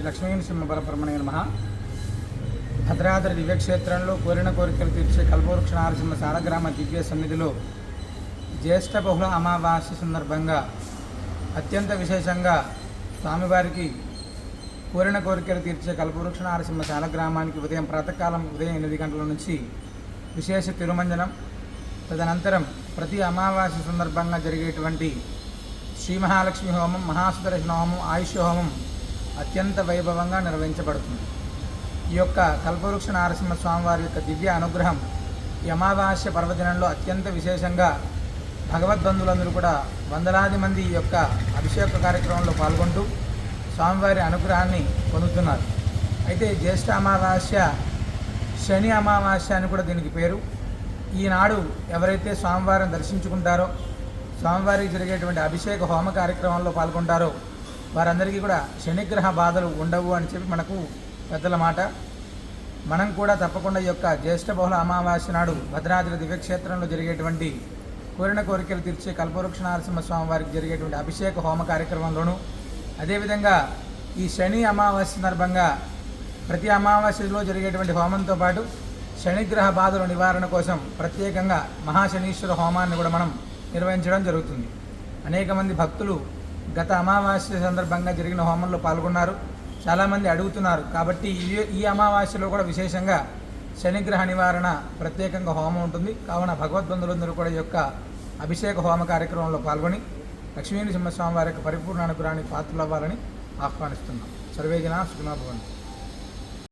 శ్రీ లక్ష్మీనరసింహ పరబ్రహ్మణ్య నమ. భద్రాద్రి దివ్యక్షేత్రంలో కోరిన కోరికలు తీర్చే కల్పవృక్ష నారసింహ సారగ్రామ దివ్య సన్నిధిలో జ్యేష్ఠ బహుళ అమావాస్య సందర్భంగా అత్యంత విశేషంగా స్వామివారికి కోరిన కోరికలు తీర్చే కల్పవృక్ష నారసింహ శాలగ్రామానికి ఉదయం ప్రాతకాలం ఉదయం ఎనిమిది గంటల నుంచి విశేష తిరుమంజనం. తదనంతరం ప్రతి అమావాస్య సందర్భంగా జరిగేటువంటి శ్రీ మహాలక్ష్మి హోమం మహాసుదర్శన హోమం ఆయుష్ హోమం అత్యంత వైభవంగా నిర్వహించబడుతుంది. ఈ యొక్క కల్పవృక్ష నారసింహ స్వామివారి యొక్క దివ్య అనుగ్రహం ఈ అమావాస్య పర్వదినంలో అత్యంత విశేషంగా భగవద్బంధువులందరూ కూడా వందలాది మంది ఈ యొక్క అభిషేక కార్యక్రమంలో పాల్గొంటూ స్వామివారి అనుగ్రహాన్ని పొందుతున్నారు. అయితే జ్యేష్ఠ అమావాస్య శని అమావాస్య అని కూడా దీనికి పేరు. ఈనాడు ఎవరైతే స్వామివారిని దర్శించుకుంటారో స్వామివారికి జరిగేటువంటి అభిషేక హోమ కార్యక్రమంలో పాల్గొంటారో వారందరికీ కూడా శనిగ్రహ బాధలు ఉండవు అని చెప్పి మనకు పెద్దల మాట. మనం కూడా తప్పకుండా ఈ యొక్క జ్యేష్ఠ బహుళ అమావాస్య నాడు భద్రాద్రి దివ్యక్షేత్రంలో జరిగేటువంటి కోరిన కోరికలు తీర్చే కల్పవృక్ష నరసింహస్వామి వారికి జరిగేటువంటి అభిషేక హోమ కార్యక్రమంలోనూ అదేవిధంగా ఈ శని అమావాస్య సందర్భంగా ప్రతి అమావాస్యలో జరిగేటువంటి హోమంతో పాటు శనిగ్రహ బాధల నివారణ కోసం ప్రత్యేకంగా మహాశనీశ్వర హోమాన్ని కూడా మనం నిర్వహించడం జరుగుతుంది. అనేక మంది భక్తులు గత అమావాస్య సందర్భంగా జరిగిన హోమంలో పాల్గొన్నారు. చాలామంది అడుగుతున్నారు. కాబట్టి ఈ ఈ అమావాస్యలో కూడా విశేషంగా శనిగ్రహ నివారణ ప్రత్యేకంగా హోమం ఉంటుంది. కావున భగవద్బంధులందరూ కూడా ఈ యొక్క అభిషేక హోమ కార్యక్రమంలో పాల్గొని లక్ష్మీ నరసింహస్వామి వారి యొక్క పరిపూర్ణ అనుగ్రహానికి పాత్రలు అవ్వాలని ఆహ్వానిస్తున్నాం. సర్వేజన జనా